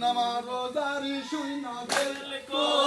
নামারো দারি শুই না বেল কো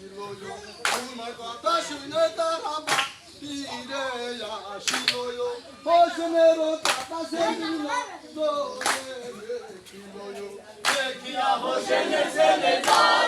আসিল তোমার কথা শুনে তারা ফিরে আসিল ও শুনের কথা শুনিল দেখিল দেখিয়া হোসেন ছেলে যায়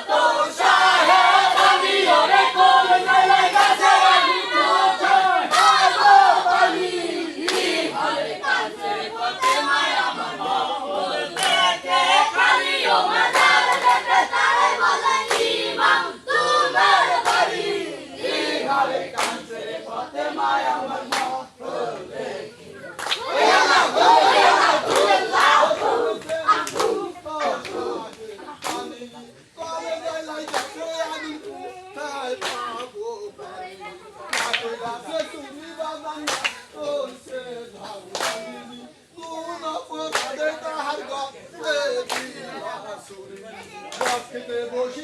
Just give me a bush,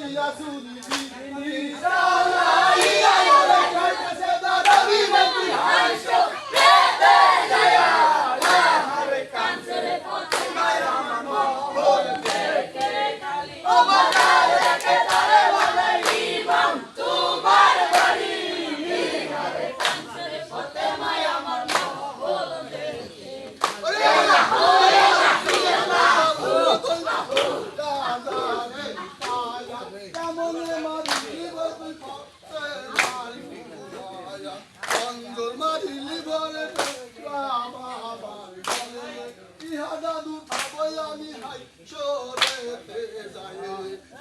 আমি হাই চোরেতে যাই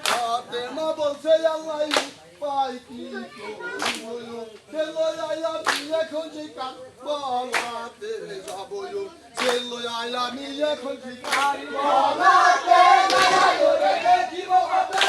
হাতে মা বলছে আল্লাহ পাই কি সেলো আয়া বিয়ে খুঁজি কাল বলাতে যাব সেলো আয়া বিয়ে খুঁজি কাল বলাতে যাব রে জীব কথা